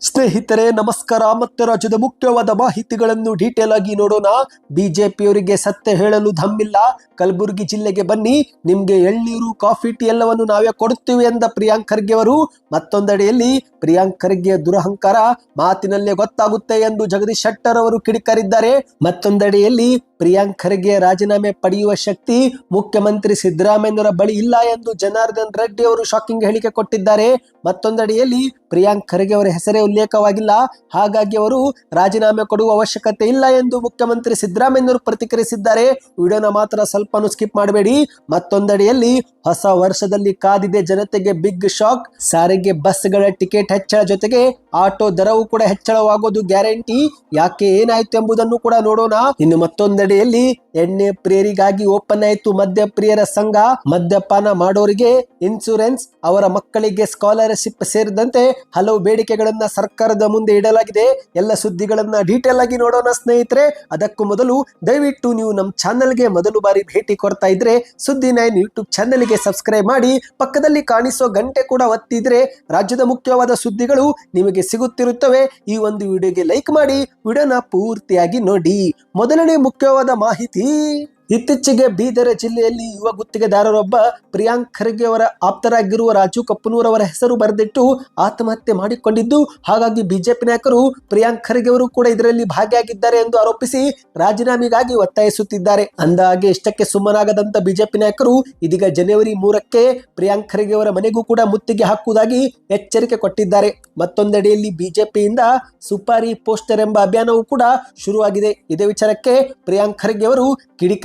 ಸ್ನೇಹಿತರೆ, ನಮಸ್ಕಾರ. ಮತ್ತು ರಾಜ್ಯದ ಮುಖ್ಯವಾದ ಮಾಹಿತಿಗಳನ್ನು ಡೀಟೇಲ್ ಆಗಿ ನೋಡೋಣ. ಬಿಜೆಪಿಯವರಿಗೆ ಸತ್ಯ ಹೇಳಲು ಧಮ್ಮಿಲ್ಲ ಕಲಬುರಗಿ ಜಿಲ್ಲೆಗೆ ಬನ್ನಿ. ನಿಮ್ಗೆ ಎಳ್ನೀರು, ಕಾಫಿ, ಟೀ ಎಲ್ಲವನ್ನು ನಾವೇ ಕೊಡುತ್ತೀವಿ ಎಂದ ಪ್ರಿಯಾಂಕ್ ಖರ್ಗೆ ಅವರು ಮತ್ತೊಂದೆಡೆಯಲ್ಲಿ ಪ್ರಿಯಾಂಕ್ ಖರ್ಗೆಯ ದುರಹಂಕಾರ ಮಾತಿನಲ್ಲೇ ಗೊತ್ತಾಗುತ್ತೆ ಎಂದು ಜಗದೀಶ್ ಶೆಟ್ಟರ್ ಅವರು ಕಿಡಿಕಾರಿದ್ದಾರೆ. ಮತ್ತೊಂದೆಡೆಯಲ್ಲಿ ಪ್ರಿಯಾಂಕ್ ಖರ್ಗೆ ರಾಜೀನಾಮೆ ಪಡೆಯುವ ಶಕ್ತಿ ಮುಖ್ಯಮಂತ್ರಿ ಸಿದ್ದರಾಮಯ್ಯರ ಬಳಿ ಇಲ್ಲ ಎಂದು ಜನಾರ್ದನ್ ರೆಡ್ಡಿ ಅವರು ಶಾಕಿಂಗ್ ಹೇಳಿಕೆ ಕೊಟ್ಟಿದ್ದಾರೆ. ಮತ್ತೊಂದೆಡೆಯಲ್ಲಿ ಪ್ರಿಯಾಂಕ್ ಖರ್ಗೆ ಅವರ ಹೆಸರೇ ಉಲ್ಲೇಖವಾಗಿಲ್ಲ. ಹಾಗಾಗಿ ಅವರು ರಾಜೀನಾಮೆ ಕೊಡುವ ಅವಶ್ಯಕತೆ ಇಲ್ಲ ಎಂದು ಮುಖ್ಯಮಂತ್ರಿ ಸಿದ್ದರಾಮಯ್ಯವರು ಪ್ರತಿಕ್ರಿಯಿಸಿದ್ದಾರೆ. ವಿಡಿಯೋನ ಮಾತ್ರ ಸ್ವಲ್ಪನೂ ಸ್ಕಿಪ್ ಮಾಡಬೇಡಿ. ಮತ್ತೊಂದೆಡೆಯಲ್ಲಿ ಹೊಸ ವರ್ಷದಲ್ಲಿ ಕಾದಿದೆ ಜನತೆಗೆ ಬಿಗ್ ಶಾಕ್. ಸಾರಿಗೆ ಬಸ್ಗಳ ಟಿಕೆಟ್ ಹೆಚ್ಚಳ ಜೊತೆಗೆ ಆಟೋ ದರವು ಕೂಡ ಹೆಚ್ಚಳವಾಗೋದು ಗ್ಯಾರಂಟಿ. ಯಾಕೆ ಏನಾಯ್ತು ಎಂಬುದನ್ನು ಕೂಡ ನೋಡೋಣ. ಇನ್ನು ಮತ್ತೊಂದೆಡೆಯಲ್ಲಿ ಎಣ್ಣೆ ಪ್ರಿಯರಿಗಾಗಿ ಓಪನ್ ಆಯಿತು ಮದ್ಯ ಪ್ರಿಯರ ಸಂಘ. ಮದ್ಯಪಾನ ಮಾಡೋರಿಗೆ ಇನ್ಸೂರೆನ್ಸ್ ಅವರ ಮಕ್ಕಳಿಗೆ ಸ್ಕಾಲರ್ಶಿಪ್ ಸೇರಿದಂತೆ ಹಲವು ಬೇಡಿಕೆಗಳನ್ನ ಸರ್ಕಾರದ ಮುಂದೆ ಇಡಲಾಗಿದೆ. ಎಲ್ಲ ಸುದ್ದಿಗಳನ್ನ ಡೀಟೇಲ್ ಆಗಿ ನೋಡೋಣ ಸ್ನೇಹಿತರೆ. ಅದಕ್ಕೂ ಮೊದಲು ದಯವಿಟ್ಟು ನೀವು ನಮ್ಮ ಚಾನೆಲ್ಗೆ ಮೊದಲು ಬಾರಿ ಭೇಟಿ ಕೊಡ್ತಾ ಇದ್ರೆ ಸುದ್ದಿ ನೈನ್ ಯೂಟ್ಯೂಬ್ ಚಾನೆಲ್ಗೆ ಸಬ್ಸ್ಕ್ರೈಬ್ ಮಾಡಿ, ಪಕ್ಕದಲ್ಲಿ ಕಾಣಿಸೋ ಗಂಟೆ ಕೂಡ ಒತ್ತಿದ್ರೆ ರಾಜ್ಯದ ಮುಖ್ಯವಾದ ಸುದ್ದಿಗಳು ನಿಮಗೆ ಸಿಗುತ್ತಿರುತ್ತವೆ. ಈ ಒಂದು ವಿಡಿಯೋಗೆ ಲೈಕ್ ಮಾಡಿ, ವಿಡಿಯೋನ ಪೂರ್ತಿಯಾಗಿ ನೋಡಿ. ಮೊದಲನೇ ಮುಖ್ಯವಾದ ಮಾಹಿತಿ. ಇತ್ತೀಚೆಗೆ ಬೀದರ ಜಿಲ್ಲೆಯಲ್ಲಿ ಯುವ ಗುತ್ತಿಗೆದಾರರೊಬ್ಬ ಪ್ರಿಯಾಂಕ್ ಖರ್ಗೆ ಅವರ ಆಪ್ತರಾಗಿರುವ ರಾಜು ಕಪ್ಪನೂರ್ ಅವರ ಹೆಸರು ಬರೆದಿಟ್ಟು ಆತ್ಮಹತ್ಯೆ ಮಾಡಿಕೊಂಡಿದ್ದು, ಹಾಗಾಗಿ ಬಿಜೆಪಿ ನಾಯಕರು ಪ್ರಿಯಾಂಕ್ ಖರ್ಗೆ ಅವರು ಕೂಡ ಇದರಲ್ಲಿ ಭಾಗಿಯಾಗಿದ್ದಾರೆ ಎಂದು ಆರೋಪಿಸಿ ರಾಜೀನಾಮೆಗಾಗಿ ಒತ್ತಾಯಿಸುತ್ತಿದ್ದಾರೆ. ಅಂದಾಗೆ ಇಷ್ಟಕ್ಕೆ ಸುಮ್ಮನಾಗದಂತ ಬಿಜೆಪಿ ನಾಯಕರು ಇದೀಗ ಜನವರಿ ಮೂರಕ್ಕೆ ಪ್ರಿಯಾಂಕ್ ಖರ್ಗೆ ಅವರ ಮನೆಗೂ ಕೂಡ ಮುತ್ತಿಗೆ ಹಾಕುವುದಾಗಿ ಎಚ್ಚರಿಕೆ ಕೊಟ್ಟಿದ್ದಾರೆ. ಮತ್ತೊಂದೆಡೆಯಲ್ಲಿ ಬಿಜೆಪಿಯಿಂದ ಸುಪಾರಿ ಪೋಸ್ಟರ್ ಎಂಬ ಅಭಿಯಾನವೂ ಕೂಡ ಶುರುವಾಗಿದೆ. ಇದೇ ವಿಚಾರಕ್ಕೆ ಪ್ರಿಯಾಂಕ್ ಖರ್ಗೆ ಅವರು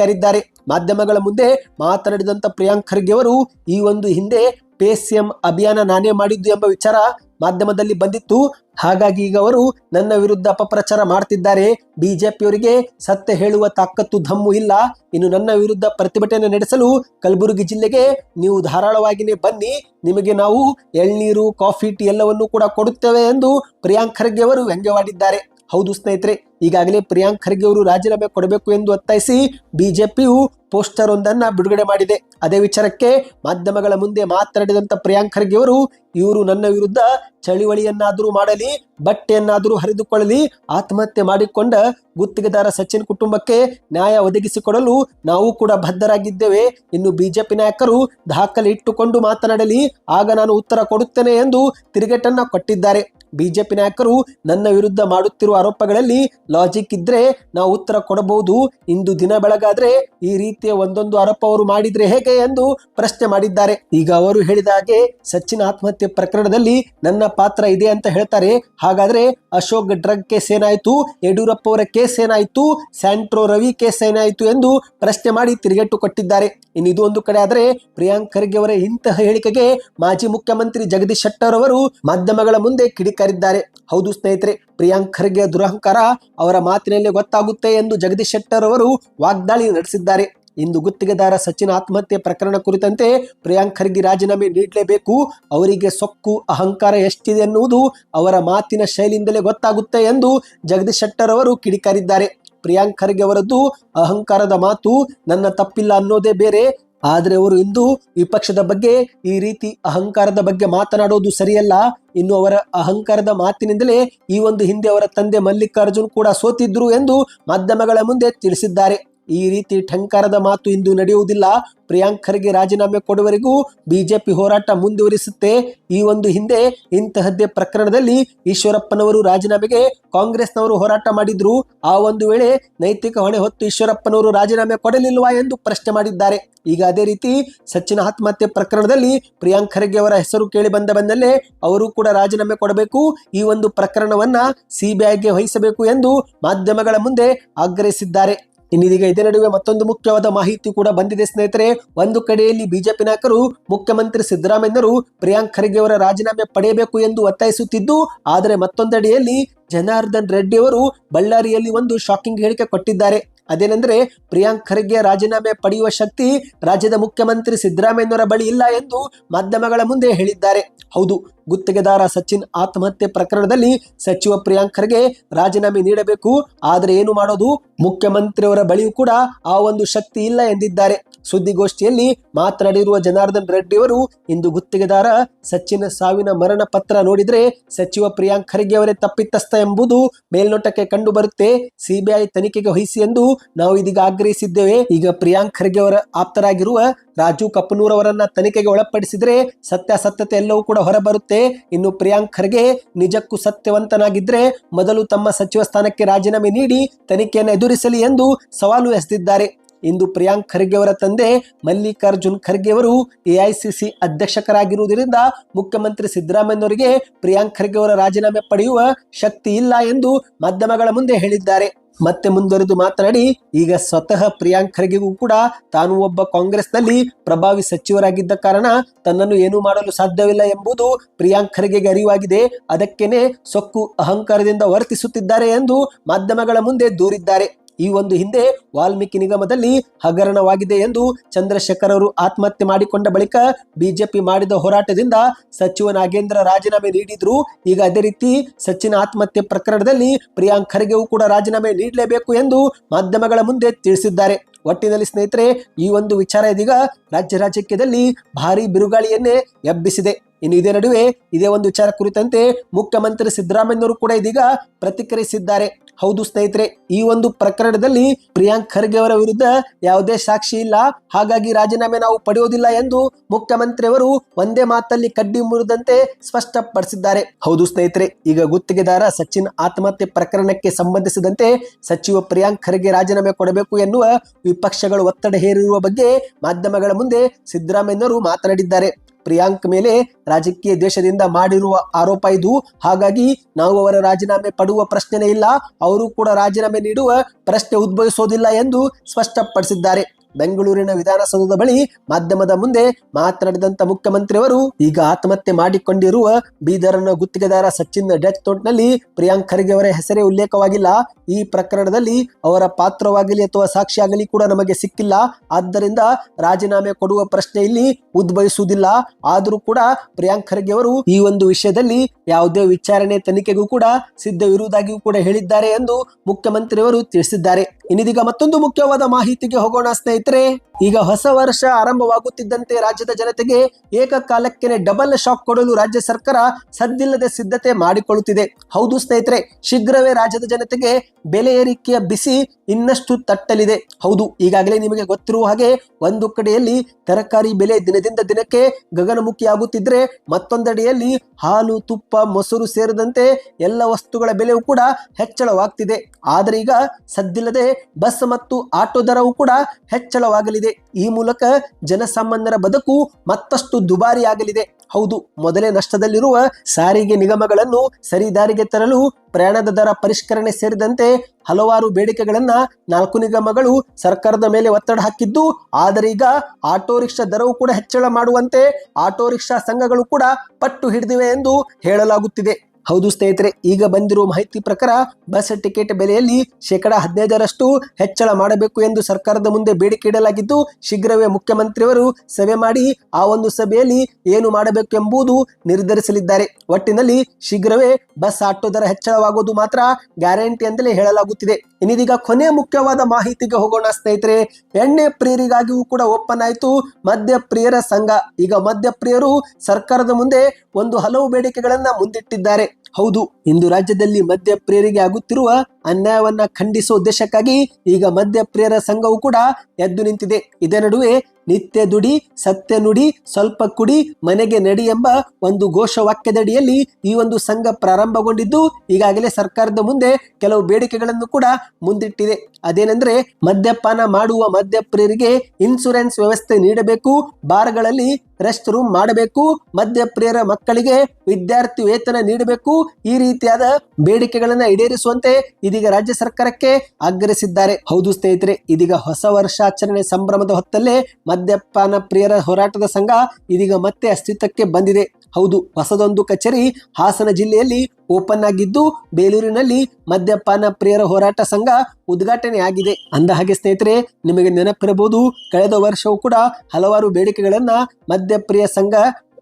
ಕಿಡಿಕಾರಿದ್ದಾರೆ ಮಾಧ್ಯಮಗಳ ಮುಂದೆ ಮಾತನಾಡಿದಂತ ಪ್ರಿಯಾಂಕ್ ಖರ್ಗೆ ಅವರು ಈ ಒಂದು ಹಿಂದೆ ಪೇಸಿಎಂ ಅಭಿಯಾನ ನಾನೇ ಮಾಡಿದ್ದು ಎಂಬ ವಿಚಾರ ಮಾಧ್ಯಮದಲ್ಲಿ ಬಂದಿತ್ತು. ಹಾಗಾಗಿ ಈಗ ಅವರು ನನ್ನ ವಿರುದ್ಧ ಅಪಪ್ರಚಾರ ಮಾಡ್ತಿದ್ದಾರೆ. ಬಿಜೆಪಿಯವರಿಗೆ ಸತ್ಯ ಹೇಳುವ ತಾಕತ್ತು ಧಮ್ಮು ಇಲ್ಲ. ಇನ್ನು ನನ್ನ ವಿರುದ್ಧ ಪ್ರತಿಭಟನೆ ನಡೆಸಲು ಕಲಬುರಗಿ ಜಿಲ್ಲೆಗೆ ನೀವು ಧಾರಾಳವಾಗಿನೇ ಬನ್ನಿ. ನಿಮಗೆ ನಾವು ಎಳ್ನೀರು, ಕಾಫಿ, ಟೀ ಎಲ್ಲವನ್ನೂ ಕೂಡ ಕೊಡುತ್ತೇವೆ ಎಂದು ಪ್ರಿಯಾಂಕ್ ಖರ್ಗೆ ಅವರು ವ್ಯಂಗ್ಯವಾಡಿದ್ದಾರೆ. ಹೌದು ಸ್ನೇಹಿತರೆ ಈಗಾಗಲೇ ಪ್ರಿಯಾಂಕ್ ಖರ್ಗೆ ಅವರು ರಾಜೀನಾಮೆ ಕೊಡಬೇಕು ಎಂದು ಒತ್ತಾಯಿಸಿ ಬಿಜೆಪಿಯು ಪೋಸ್ಟರ್ ಒಂದನ್ನ ಬಿಡುಗಡೆ ಮಾಡಿದೆ. ಅದೇ ವಿಚಾರಕ್ಕೆ ಮಾಧ್ಯಮಗಳ ಮುಂದೆ ಮಾತನಾಡಿದಂತ ಪ್ರಿಯಾಂಕ್ ಖರ್ಗೆ ಅವರು, ಇವರು ನನ್ನ ವಿರುದ್ಧ ಚಳಿವಳಿಯನ್ನಾದರೂ ಮಾಡಲಿ, ಬಟ್ಟೆಯನ್ನಾದರೂ ಹರಿದುಕೊಳ್ಳಲಿ, ಆತ್ಮಹತ್ಯೆ ಮಾಡಿಕೊಂಡ ಗುತ್ತಿಗೆದಾರ ಸಚಿನ್ ಕುಟುಂಬಕ್ಕೆ ನ್ಯಾಯ ಒದಗಿಸಿಕೊಡಲು ನಾವು ಕೂಡ ಬದ್ಧರಾಗಿದ್ದೇವೆ. ಇನ್ನು ಬಿಜೆಪಿ ನಾಯಕರು ದಾಖಲೆ ಇಟ್ಟುಕೊಂಡು ಮಾತನಾಡಲಿ, ಆಗ ನಾನು ಉತ್ತರ ಕೊಡುತ್ತೇನೆ ಎಂದು ತಿರುಗೇಟನ್ನ ಕೊಟ್ಟಿದ್ದಾರೆ. ಬಿಜೆಪಿ ನಾಯಕರು ನನ್ನ ವಿರುದ್ಧ ಮಾಡುತ್ತಿರುವ ಆರೋಪಗಳಲ್ಲಿ ಲಾಜಿಕ್ ಇದ್ರೆ ನಾವು ಉತ್ತರ ಕೊಡಬಹುದು. ಇಂದು ದಿನ ಬೆಳಗಾದ್ರೆ ಈ ರೀತಿಯ ಒಂದೊಂದು ಆರೋಪ ಅವರು ಮಾಡಿದ್ರೆ ಹೇಗೆ ಎಂದು ಪ್ರಶ್ನೆ ಮಾಡಿದ್ದಾರೆ. ಈಗ ಅವರು ಹೇಳಿದ ಹಾಗೆ ಸಚಿನ್ ಆತ್ಮಹತ್ಯೆ ಪ್ರಕರಣದಲ್ಲಿ ನನ್ನ ಪಾತ್ರ ಇದೆ ಅಂತ ಹೇಳ್ತಾರೆ. ಹಾಗಾದ್ರೆ ಅಶೋಕ್ ಡ್ರಗ್ ಕೇಸ್ ಏನಾಯ್ತು? ಯಡಿಯೂರಪ್ಪ ಅವರ ಕೇಸ್ ಏನಾಯ್ತು? ಸ್ಯಾಂಟ್ರೋ ರವಿ ಕೇಸ್ ಏನಾಯ್ತು ಎಂದು ಪ್ರಶ್ನೆ ಮಾಡಿ ತಿರುಗೇಟು ಕೊಟ್ಟಿದ್ದಾರೆ. ಇನ್ನು ಇದು ಒಂದು ಕಡೆ ಆದರೆ ಪ್ರಿಯಾಂಕ್ ಖರ್ಗೆ ಅವರ ಇಂತಹ ಹೇಳಿಕೆಗೆ ಮಾಜಿ ಮುಖ್ಯಮಂತ್ರಿ ಜಗದೀಶ್ ಶೆಟ್ಟರ್ ಅವರು ಮಾಧ್ಯಮಗಳ ಮುಂದೆ ಕಿಡಿಕಾರಿದ್ದಾರೆ ಹೌದು ಸ್ನೇಹಿತರೆ, ಪ್ರಿಯಾಂಕ್ ಖರ್ಗೆ ದುರಹಂಕಾರ ಅವರ ಮಾತಿನಲ್ಲಿ ಗೊತ್ತಾಗುತ್ತೆ ಎಂದು ಜಗದೀಶ್ ಶೆಟ್ಟರ್ ಅವರು ವಾಗ್ದಾಳಿ ನಡೆಸಿದ್ದಾರೆ. ಇಂದು ಗುತ್ತಿಗೆದಾರ ಸಚಿನ್ ಆತ್ಮಹತ್ಯೆ ಪ್ರಕರಣ ಕುರಿತಂತೆ ಪ್ರಿಯಾಂಕ್ ಖರ್ಗೆ ರಾಜೀನಾಮೆ ನೀಡಲೇಬೇಕು. ಅವರಿಗೆ ಸೊಕ್ಕು, ಅಹಂಕಾರ ಎಷ್ಟಿದೆ ಎನ್ನುವುದು ಅವರ ಮಾತಿನ ಶೈಲಿಯಿಂದಲೇ ಗೊತ್ತಾಗುತ್ತೆ ಎಂದು ಜಗದೀಶ್ ಶೆಟ್ಟರ್ ಅವರು ಕಿಡಿಕಾರಿದ್ದಾರೆ. ಪ್ರಿಯಾಂಕ್ ಖರ್ಗೆ ಅವರದ್ದು ಅಹಂಕಾರದ ಮಾತು, ನನ್ನ ತಪ್ಪಿಲ್ಲ ಅನ್ನೋದೇ ಬೇರೆ ಆದರೆ ಅವರು ಇಂದು ವಿಪಕ್ಷದ ಬಗ್ಗೆ, ಈ ರೀತಿ ಅಹಂಕಾರದ ಬಗ್ಗೆ ಮಾತನಾಡೋದು ಸರಿಯಲ್ಲ. ಇನ್ನು ಅವರ ಅಹಂಕಾರದ ಮಾತಿನಿಂದಲೇ ಈ ಒಂದು ಹಿಂದೆ ಅವರ ತಂದೆ ಮಲ್ಲಿಕಾರ್ಜುನ್ ಕೂಡ ಸೋತಿದ್ರು ಎಂದು ಮಾಧ್ಯಮಗಳ ಮುಂದೆ ತಿಳಿಸಿದ್ದಾರೆ. ಈ ರೀತಿ ಠಂಕಾರದ ಮಾತು ಇಂದು ನಡೆಯುವುದಿಲ್ಲ. ಪ್ರಿಯಾಂಕ್ ಖರ್ಗೆ ರಾಜೀನಾಮೆ ಕೊಡುವರೆಗೂ ಬಿಜೆಪಿ ಹೋರಾಟ ಮುಂದುವರಿಸುತ್ತೆ. ಈ ಒಂದು ಹಿಂದೆ ಇಂತಹದ್ದೇ ಪ್ರಕರಣದಲ್ಲಿ ಈಶ್ವರಪ್ಪನವರು ರಾಜೀನಾಮೆಗೆ ಕಾಂಗ್ರೆಸ್ನವರು ಹೋರಾಟ ಮಾಡಿದ್ರು. ಆ ಒಂದು ವೇಳೆ ನೈತಿಕ ಹೊಣೆ ಹೊತ್ತು ಈಶ್ವರಪ್ಪನವರು ರಾಜೀನಾಮೆ ಕೊಡಲಿಲ್ವಾ ಎಂದು ಪ್ರಶ್ನೆ ಮಾಡಿದ್ದಾರೆ. ಈಗ ಅದೇ ರೀತಿ ಸಚಿನ್ ಆತ್ಮಹತ್ಯೆ ಪ್ರಕರಣದಲ್ಲಿ ಪ್ರಿಯಾಂಕ್ ಖರ್ಗೆ ಅವರ ಹೆಸರು ಕೇಳಿ ಬಂದ ಬಂದಲ್ಲೇ ಅವರು ಕೂಡ ರಾಜೀನಾಮೆ ಕೊಡಬೇಕು. ಈ ಒಂದು ಪ್ರಕರಣವನ್ನ ಸಿಬಿಐಗೆ ವಹಿಸಬೇಕು ಎಂದು ಮಾಧ್ಯಮಗಳ ಮುಂದೆ ಆಗ್ರಹಿಸಿದ್ದಾರೆ. ಇನ್ನಿದೀಗ ಇದೇ ನಡುವೆ ಮತ್ತೊಂದು ಮುಖ್ಯವಾದ ಮಾಹಿತಿ ಕೂಡ ಬಂದಿದೆ, ಸ್ನೇಹಿತರೆ. ಒಂದು ಕಡೆಯಲ್ಲಿ ಬಿಜೆಪಿ ನಾಯಕರು ಮುಖ್ಯಮಂತ್ರಿ ಸಿದ್ದರಾಮಯ್ಯರು ಪ್ರಿಯಾಂಕ್ ಖರ್ಗೆ ಅವರ ರಾಜೀನಾಮೆ ಪಡೆಯಬೇಕು ಎಂದು ಒತ್ತಾಯಿಸುತ್ತಿದ್ದು, ಆದರೆ ಮತ್ತೊಂದೆಡೆಯಲ್ಲಿ ಜನಾರ್ದನ್ ರೆಡ್ಡಿ ಅವರು ಬಳ್ಳಾರಿಯಲ್ಲಿ ಒಂದು ಶಾಕಿಂಗ್ ಹೇಳಿಕೆ ಕೊಟ್ಟಿದ್ದಾರೆ. ಅದೇನೆಂದರೆ, ಪ್ರಿಯಾಂಕ್ ಖರ್ಗೆ ರಾಜೀನಾಮೆ ಪಡೆಯುವ ಶಕ್ತಿ ರಾಜ್ಯದ ಮುಖ್ಯಮಂತ್ರಿ ಸಿದ್ದರಾಮಯ್ಯನವರ ಬಳಿ ಇಲ್ಲ ಎಂದು ಮಾಧ್ಯಮಗಳ ಮುಂದೆ ಹೇಳಿದ್ದಾರೆ. ಹೌದು ಗುತ್ತಿಗೆದಾರ ಸಚಿನ್ ಆತ್ಮಹತ್ಯೆ ಪ್ರಕರಣದಲ್ಲಿ ಸಚಿವ ಪ್ರಿಯಾಂಕ್ ಖರ್ಗೆ ರಾಜೀನಾಮೆ ನೀಡಬೇಕು, ಆದರೆ ಏನು ಮಾಡೋದು? ಮುಖ್ಯಮಂತ್ರಿಯವರ ಬಳಿಯೂ ಕೂಡ ಆ ಒಂದು ಶಕ್ತಿ ಇಲ್ಲ ಎಂದಿದ್ದಾರೆ. ಸುದ್ದಿಗೋಷ್ಠಿಯಲ್ಲಿ ಮಾತನಾಡಿರುವ ಜನಾರ್ದನ್ ರೆಡ್ಡಿ ಅವರು ಇಂದು ಗುತ್ತಿಗೆದಾರ ಸಚಿನ್ ಸಾವಿನ ಮರಣ ಪತ್ರ ನೋಡಿದ್ರೆ ಸಚಿವ ಪ್ರಿಯಾಂಕ್ ಖರ್ಗೆ ಅವರೇ ತಪ್ಪಿತಸ್ಥ ಎಂಬುದು ಮೇಲ್ನೋಟಕ್ಕೆ ಕಂಡು ಬರುತ್ತೆ. ಸಿಬಿಐ ತನಿಖೆಗೆ ವಹಿಸಿ ಎಂದು ನಾವು ಇದೀಗ ಆಗ್ರಹಿಸಿದ್ದೇವೆ. ಈಗ ಪ್ರಿಯಾಂಕ್ ಖರ್ಗೆ ಅವರ ಆಪ್ತರಾಗಿರುವ ರಾಜು ಕಪ್ಪನೂರವರನ್ನ ತನಿಖೆಗೆ ಒಳಪಡಿಸಿದ್ರೆ ಸತ್ಯಾಸತ್ಯತೆ ಎಲ್ಲವೂ ಕೂಡ ಹೊರಬರುತ್ತೆ. ಇನ್ನು ಪ್ರಿಯಾಂಕ್ ಖರ್ಗೆ ನಿಜಕ್ಕೂ ಸತ್ಯವಂತನಾಗಿದ್ರೆ ಮೊದಲು ತಮ್ಮ ಸಚಿವ ಸ್ಥಾನಕ್ಕೆ ರಾಜೀನಾಮೆ ನೀಡಿ ತನಿಖೆಯನ್ನು ಎದುರಿಸಲಿ ಎಂದು ಸವಾಲು ಎಸೆದಿದ್ದಾರೆ. ಇಂದು ಪ್ರಿಯಾಂಕ್ ಖರ್ಗೆ ಅವರ ತಂದೆ ಮಲ್ಲಿಕಾರ್ಜುನ್ ಖರ್ಗೆ ಅವರು ಎಐಸಿಸಿ ಅಧ್ಯಕ್ಷಕರಾಗಿರುವುದರಿಂದ ಮುಖ್ಯಮಂತ್ರಿ ಸಿದ್ದರಾಮಯ್ಯನವರಿಗೆ ಪ್ರಿಯಾಂಕ್ ಖರ್ಗೆ ಅವರ ರಾಜೀನಾಮೆ ಪಡೆಯುವ ಶಕ್ತಿ ಇಲ್ಲ ಎಂದು ಮಾಧ್ಯಮಗಳ ಮುಂದೆ ಹೇಳಿದ್ದಾರೆ. ಮತ್ತೆ ಮುಂದುವರೆದು ಮಾತನಾಡಿ, ಈಗ ಸ್ವತಃ ಪ್ರಿಯಾಂಕ್ ಖರ್ಗೆಗೂ ಕೂಡ ತಾನು ಒಬ್ಬ ಕಾಂಗ್ರೆಸ್ನಲ್ಲಿ ಪ್ರಭಾವಿ ಸಚಿವರಾಗಿದ್ದ ಕಾರಣ ತನ್ನನ್ನು ಏನು ಮಾಡಲು ಸಾಧ್ಯವಿಲ್ಲ ಎಂಬುದು ಪ್ರಿಯಾಂಕ್ ಖರ್ಗೆಗೆ ಅರಿವಾಗಿದೆ. ಅದಕ್ಕೇನೆ ಸೊಕ್ಕು ಅಹಂಕಾರದಿಂದ ವರ್ತಿಸುತ್ತಿದ್ದಾರೆ ಎಂದು ಮಾಧ್ಯಮಗಳ ಮುಂದೆ ದೂರಿದ್ದಾರೆ. ಈ ಒಂದು ಹಿಂದೆ ವಾಲ್ಮೀಕಿ ನಿಗಮದಲ್ಲಿ ಹಗರಣವಾಗಿದೆ ಎಂದು ಚಂದ್ರಶೇಖರ್ ಅವರು ಆತ್ಮಹತ್ಯೆ ಮಾಡಿಕೊಂಡ ಬಳಿಕ ಬಿಜೆಪಿ ಮಾಡಿದ ಹೋರಾಟದಿಂದ ಸಚಿವ ನಾಗೇಂದ್ರ ರಾಜೀನಾಮೆ ನೀಡಿದ್ರು. ಈಗ ಅದೇ ರೀತಿ ಸಚಿನ್ ಆತ್ಮಹತ್ಯೆ ಪ್ರಕರಣದಲ್ಲಿ ಪ್ರಿಯಾಂಕ್ ಖರ್ಗೆಗೂ ಕೂಡ ರಾಜೀನಾಮೆ ನೀಡಲೇಬೇಕು ಎಂದು ಮಾಧ್ಯಮಗಳ ಮುಂದೆ ತಿಳಿಸಿದ್ದಾರೆ. ಒಟ್ಟಿನಲ್ಲಿ ಸ್ನೇಹಿತರೆ, ಈ ಒಂದು ವಿಚಾರ ಇದೀಗ ರಾಜ್ಯ ರಾಜಕೀಯದಲ್ಲಿ ಭಾರಿ ಬಿರುಗಾಳಿಯನ್ನೇ ಎಬ್ಬಿಸಿದೆ. ಇನ್ನು ಇದೇ ನಡುವೆ ಇದೇ ಒಂದು ವಿಚಾರ ಕುರಿತಂತೆ ಮುಖ್ಯಮಂತ್ರಿ ಸಿದ್ದರಾಮಯ್ಯನವರು ಕೂಡ ಇದೀಗ ಪ್ರತಿಕ್ರಿಯಿಸಿದ್ದಾರೆ. ಹೌದು ಸ್ನೇಹಿತರೆ, ಈ ಒಂದು ಪ್ರಕರಣದಲ್ಲಿ ಪ್ರಿಯಾಂಕ್ ಖರ್ಗೆ ಅವರ ವಿರುದ್ಧ ಯಾವುದೇ ಸಾಕ್ಷಿ ಇಲ್ಲ. ಹಾಗಾಗಿ ರಾಜೀನಾಮೆ ನಾವು ಪಡೆಯುವುದಿಲ್ಲ ಎಂದು ಮುಖ್ಯಮಂತ್ರಿಯವರು ಒಂದೇ ಮಾತಲ್ಲಿ ಕಡ್ಡಿ ಮುರಿದಂತೆ ಸ್ಪಷ್ಟಪಡಿಸಿದ್ದಾರೆ. ಹೌದು ಸ್ನೇಹಿತರೆ, ಈಗ ಗುತ್ತಿಗೆದಾರ ಸಚಿನ್ ಆತ್ಮಹತ್ಯೆ ಪ್ರಕರಣಕ್ಕೆ ಸಂಬಂಧಿಸಿದಂತೆ ಸಚಿವ ಪ್ರಿಯಾಂಕ್ ಖರ್ಗೆ ರಾಜೀನಾಮೆ ಕೊಡಬೇಕು ಎನ್ನುವ ವಿಪಕ್ಷಗಳು ಒತ್ತಡ ಹೇರಿರುವ ಬಗ್ಗೆ ಮಾಧ್ಯಮಗಳ ಮುಂದೆ ಸಿದ್ದರಾಮಯ್ಯನವರು ಮಾತನಾಡಿದ್ದಾರೆ. ಪ್ರಿಯಾಂಕ್ ಮೇಲೆ ರಾಜಕೀಯ ದೇಶದಿಂದ ಮಾಡಿರುವ ಆರೋಪ ಇದು. ಹಾಗಾಗಿ ನಾವು ಅವರ ರಾಜೀನಾಮೆ ಪಡುವ ಪ್ರಶ್ನೆನೇ ಇಲ್ಲ. ಅವರು ಕೂಡ ರಾಜೀನಾಮೆ ನೀಡುವ ಪ್ರಶ್ನೆ ಉದ್ಭವಿಸೋದಿಲ್ಲ ಎಂದು ಸ್ಪಷ್ಟಪಡಿಸಿದ್ದಾರೆ. ಬೆಂಗಳೂರಿನ ವಿಧಾನಸೌಧದ ಬಳಿ ಮಾಧ್ಯಮದ ಮುಂದೆ ಮಾತನಾಡಿದಂತ ಮುಖ್ಯಮಂತ್ರಿಯವರು, ಈಗ ಆತ್ಮಹತ್ಯೆ ಮಾಡಿಕೊಂಡಿರುವ ಬೀದರ್ನ ಗುತ್ತಿಗೆದಾರ ಸಚಿನ್ ಡೆತ್ ನೋಟ್ನಲ್ಲಿ ಪ್ರಿಯಾಂಕ್ ಖರ್ಗೆ ಅವರ ಹೆಸರೇ ಉಲ್ಲೇಖವಾಗಿಲ್ಲ. ಈ ಪ್ರಕರಣದಲ್ಲಿ ಅವರ ಪಾತ್ರವಾಗಲಿ ಅಥವಾ ಸಾಕ್ಷಿಯಾಗಲಿ ಕೂಡ ನಮಗೆ ಸಿಕ್ಕಿಲ್ಲ. ಆದ್ದರಿಂದ ರಾಜೀನಾಮೆ ಕೊಡುವ ಪ್ರಶ್ನೆ ಇಲ್ಲಿ ಉದ್ಭವಿಸುವುದಿಲ್ಲ. ಆದರೂ ಕೂಡ ಪ್ರಿಯಾಂಕ್ ಖರ್ಗೆ ಅವರು ಈ ಒಂದು ವಿಷಯದಲ್ಲಿ ಯಾವುದೇ ವಿಚಾರಣೆ ತನಿಖೆಗೂ ಕೂಡ ಸಿದ್ಧವಿರುವುದಾಗಿಯೂ ಕೂಡ ಹೇಳಿದ್ದಾರೆ ಎಂದು ಮುಖ್ಯಮಂತ್ರಿಯವರು ತಿಳಿಸಿದ್ದಾರೆ. ಇನ್ನಿದೀಗ ಮತ್ತೊಂದು ಮುಖ್ಯವಾದ ಮಾಹಿತಿಗೆ ಹೋಗೋಣ ಸ್ನೇಹಿತರೆ. ಈಗ ಹೊಸ ವರ್ಷ ಆರಂಭವಾಗುತ್ತಿದ್ದಂತೆ ರಾಜ್ಯದ ಜನತೆಗೆ ಏಕಕಾಲಕ್ಕೆ ಡಬಲ್ ಶಾಕ್ ಕೊಡಲು ರಾಜ್ಯ ಸರ್ಕಾರ ಸದ್ದಿಲ್ಲದೆ ಸಿದ್ಧತೆ ಮಾಡಿಕೊಳ್ಳುತ್ತಿದೆ. ಹೌದು ಸ್ನೇಹಿತರೆ, ಶೀಘ್ರವೇ ರಾಜ್ಯದ ಜನತೆಗೆ ಬೆಲೆ ಏರಿಕೆಯ ಬಿಸಿ ಇನ್ನಷ್ಟು ತಟ್ಟಲಿದೆ. ಹೌದು, ಈಗಾಗಲೇ ನಿಮಗೆ ಗೊತ್ತಿರುವ ಹಾಗೆ ಒಂದು ಕಡೆಯಲ್ಲಿ ತರಕಾರಿ ಬೆಲೆ ದಿನದಿಂದ ದಿನಕ್ಕೆ ಗಗನಮುಖಿಯಾಗುತ್ತಿದ್ರೆ, ಮತ್ತೊಂದೆಡೆಯಲ್ಲಿ ಹಾಲು, ತುಪ್ಪ, ಮೊಸರು ಸೇರಿದಂತೆ ಎಲ್ಲ ವಸ್ತುಗಳ ಬೆಲೆಯೂ ಕೂಡ ಹೆಚ್ಚಳವಾಗ್ತಿದೆ. ಆದರೆ ಈಗ ಸದ್ದಿಲ್ಲದೆ ಬಸ್ ಮತ್ತು ಆಟೋ ದರವೂ ಕೂಡ ಹೆಚ್ಚಳವಾಗಲಿದೆ. ಈ ಮೂಲಕ ಜನಸಾಮಾನ್ಯರ ಬದುಕು ಮತ್ತಷ್ಟು ದುಬಾರಿಯಾಗಲಿದೆ. ಹೌದು, ಮೊದಲೇ ನಷ್ಟದಲ್ಲಿರುವ ಸಾರಿಗೆ ನಿಗಮಗಳನ್ನು ಸರಿದಾರಿಗೆ ತರಲು ಪ್ರಯಾಣದ ದರ ಪರಿಷ್ಕರಣೆ ಸೇರಿದಂತೆ ಹಲವಾರು ಬೇಡಿಕೆಗಳನ್ನ ನಾಲ್ಕು ನಿಗಮಗಳು ಸರ್ಕಾರದ ಮೇಲೆ ಒತ್ತಡ ಹಾಕಿದ್ದು, ಆದರೆ ಈಗ ಆಟೋ ರಿಕ್ಷಾ ದರವು ಕೂಡ ಹೆಚ್ಚಳ ಮಾಡುವಂತೆ ಆಟೋ ರಿಕ್ಷಾ ಸಂಘಗಳು ಕೂಡ ಪಟ್ಟು ಹಿಡಿದಿವೆ ಎಂದು ಹೇಳಲಾಗುತ್ತಿದೆ. ಹೌದು ಸ್ನೇಹಿತರೆ, ಈಗ ಬಂದಿರುವ ಮಾಹಿತಿ ಪ್ರಕಾರ ಬಸ್ ಟಿಕೆಟ್ ಬೆಲೆಯಲ್ಲಿ ಶೇಕಡ ಹದಿನೈದರಷ್ಟು ಹೆಚ್ಚಳ ಮಾಡಬೇಕು ಎಂದು ಸರ್ಕಾರದ ಮುಂದೆ ಬೇಡಿಕೆ ಇಡಲಾಗಿದ್ದು, ಶೀಘ್ರವೇ ಮುಖ್ಯಮಂತ್ರಿಯವರು ಸಭೆ ಮಾಡಿ ಆ ಒಂದು ಸಭೆಯಲ್ಲಿ ಏನು ಮಾಡಬೇಕು ಎಂಬುದು ನಿರ್ಧರಿಸಲಿದ್ದಾರೆ. ಒಟ್ಟಿನಲ್ಲಿ ಶೀಘ್ರವೇ ಬಸ್ ಆಟೋ ದರ ಹೆಚ್ಚಳವಾಗುವುದು ಮಾತ್ರ ಗ್ಯಾರಂಟಿ ಅಂತಲೇ ಹೇಳಲಾಗುತ್ತಿದೆ. ಇನ್ನಿದೀಗ ಕೊನೆ ಮುಖ್ಯವಾದ ಮಾಹಿತಿಗೆ ಹೋಗೋಣ ಸ್ನೇಹಿತರೆ, ಎಣ್ಣೆ ಪ್ರಿಯರಿಗಾಗಿಯೂ ಕೂಡ ಓಪನ್ ಆಯಿತು, ಮದ್ಯ ಪ್ರಿಯರ ಸಂಘ. ಈಗ ಮದ್ಯ ಪ್ರಿಯರು ಸರ್ಕಾರದ ಮುಂದೆ ಒಂದು ಹಲವು ಬೇಡಿಕೆಗಳನ್ನು ಮುಂದಿಟ್ಟಿದ್ದಾರೆ. ಹೌದು, ಇಂದು ರಾಜ್ಯದಲ್ಲಿ ಮದ್ಯ ಪ್ರಿಯರಿಗೆ ಆಗುತ್ತಿರುವ ಅನ್ಯಾಯವನ್ನ ಖಂಡಿಸುವ ಉದ್ದೇಶಕ್ಕಾಗಿ ಈಗ ಮದ್ಯ ಪ್ರಿಯರ ಸಂಘವು ಕೂಡ ಎದ್ದು ನಿಂತಿದೆ. ಇದೇ ನಡುವೆ ನಿತ್ಯ ದುಡಿ, ಸತ್ಯ ನುಡಿ, ಸ್ವಲ್ಪ ಕುಡಿ, ಮನೆಗೆ ನಡಿ ಎಂಬ ಒಂದು ಘೋಷವಾಕ್ಯದಡಿಯಲ್ಲಿ ಈ ಒಂದು ಸಂಘ ಪ್ರಾರಂಭಗೊಂಡಿದ್ದು ಈಗಾಗಲೇ ಸರ್ಕಾರದ ಮುಂದೆ ಕೆಲವು ಬೇಡಿಕೆಗಳನ್ನು ಕೂಡ ಮುಂದಿಟ್ಟಿದೆ. ಅದೇನೆಂದ್ರೆ ಮದ್ಯಪಾನ ಮಾಡುವ ಮದ್ಯಪ್ರಿಯರಿಗೆ ಇನ್ಸೂರೆನ್ಸ್ ವ್ಯವಸ್ಥೆ ನೀಡಬೇಕು. ಬಾರ್ಗಳಲ್ಲಿ ರೆಸ್ಟ್ ರೂಮ್ ಮಾಡಬೇಕು. ಮದ್ಯಪ್ರಿಯರ ಮಕ್ಕಳಿಗೆ ವಿದ್ಯಾರ್ಥಿ ವೇತನ ನೀಡಬೇಕು. ಈ ರೀತಿಯಾದ ಬೇಡಿಕೆಗಳನ್ನ ಈಡೇರಿಸುವಂತೆ ಇದೀಗ ರಾಜ್ಯ ಸರ್ಕಾರಕ್ಕೆ ಆಗ್ರಹಿಸಿದ್ದಾರೆ. ಹೌದು ಸ್ನೇಹಿತರೆ, ಇದೀಗ ಹೊಸ ವರ್ಷಾಚರಣೆ ಸಂಭ್ರಮದ ಹೊತ್ತಲ್ಲೇ ಮದ್ಯಪಾನ ಪ್ರಿಯರ ಹೋರಾಟದ ಸಂಘ ಇದೀಗ ಮತ್ತೆ ಅಸ್ತಿತ್ವಕ್ಕೆ ಬಂದಿದೆ. ಹೌದು, ಹೊಸದೊಂದು ಕಚೇರಿ ಹಾಸನ ಜಿಲ್ಲೆಯಲ್ಲಿ ಓಪನ್ ಆಗಿದ್ದು ಬೇಲೂರಿನಲ್ಲಿ ಮದ್ಯಪಾನ ಪ್ರಿಯರ ಹೋರಾಟ ಸಂಘ ಉದ್ಘಾಟನೆ ಆಗಿದೆ ಅಂದ ಹಾಗೆ ಸ್ನೇಹಿತರೆ, ನಿಮಗೆ ನೆನಪಿರಬಹುದು, ಕಳೆದ ವರ್ಷವೂ ಕೂಡ ಹಲವಾರು ಬೇಡಿಕೆಗಳನ್ನ ಮದ್ಯಪ್ರಿಯ ಸಂಘ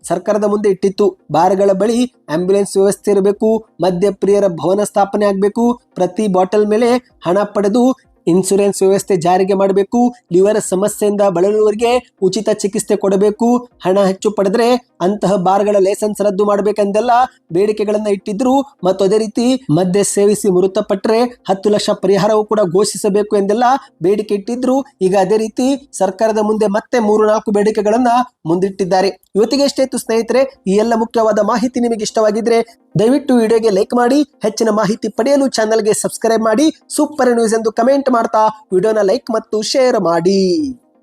ಸರ್ಕಾರದ ಮುಂದೆ ಇಟ್ಟಿತ್ತು. ಬಾರ್ಗಳ ಬಳಿ ಆಂಬ್ಯುಲೆನ್ಸ್ ವ್ಯವಸ್ಥೆ ಇರಬೇಕು, ಮದ್ಯಪ್ರಿಯರ ಭವನ ಸ್ಥಾಪನೆ ಆಗಬೇಕು, ಪ್ರತಿ ಬಾಟಲ್ ಮೇಲೆ ಹಣ ಪಡೆದು ಇನ್ಸೂರೆನ್ಸ್ ವ್ಯವಸ್ಥೆ ಜಾರಿಗೆ ಮಾಡಬೇಕು, ಲಿವರ್ ಸಮಸ್ಯೆಯಿಂದ ಬಳಲುವವರಿಗೆ ಉಚಿತ ಚಿಕಿತ್ಸೆ ಕೊಡಬೇಕು. ಹಣ ಹೆಚ್ಚು ಪಡೆದ್ರೆ ಅಂತಹ ಬಾರ್ಗಳ ಲೈಸೆನ್ಸ್ ರದ್ದು ಮಾಡಬೇಕೆಂದೆಲ್ಲ ಬೇಡಿಕೆಗಳನ್ನ ಇಟ್ಟಿದ್ರು. ಮತ್ತು ಅದೇ ರೀತಿ ಮದ್ಯ ಸೇವಿಸಿ ಮೃತಪಟ್ಟರೆ ಹತ್ತು ಲಕ್ಷ ಪರಿಹಾರವೂ ಕೂಡ ಘೋಷಿಸಬೇಕು ಎಂದೆಲ್ಲ ಬೇಡಿಕೆ ಇಟ್ಟಿದ್ರು. ಈಗ ಅದೇ ರೀತಿ ಸರ್ಕಾರದ ಮುಂದೆ ಮತ್ತೆ ಮೂರು ನಾಲ್ಕು ಬೇಡಿಕೆಗಳನ್ನ ಮುಂದಿಟ್ಟಿದ್ದಾರೆ. ಇವತ್ತಿಗೆ ಎಷ್ಟೇ ಇತ್ತು ಸ್ನೇಹಿತರೆ, ಈ ಎಲ್ಲ ಮುಖ್ಯವಾದ ಮಾಹಿತಿ ನಿಮಗೆ ಇಷ್ಟವಾಗಿದ್ರೆ ದಯವಿಟ್ಟು ವಿಡಿಯೋಗೆ ಲೈಕ್ ಮಾಡಿ, ಹೆಚ್ಚಿನ ಮಾಹಿತಿ ಪಡೆಯಲು ಚಾನಲ್ಗೆ ಸಬ್ಸ್ಕ್ರೈಬ್ ಮಾಡಿ, ಸೂಪರ್ ನ್ಯೂಸ್ ಎಂದು ಕಮೆಂಟ್ ಮಾಡ್ತಾ, ವಿಡಿಯೋನ ಲೈಕ್ ಮತ್ತು ಶೇರ್ ಮಾಡಿ.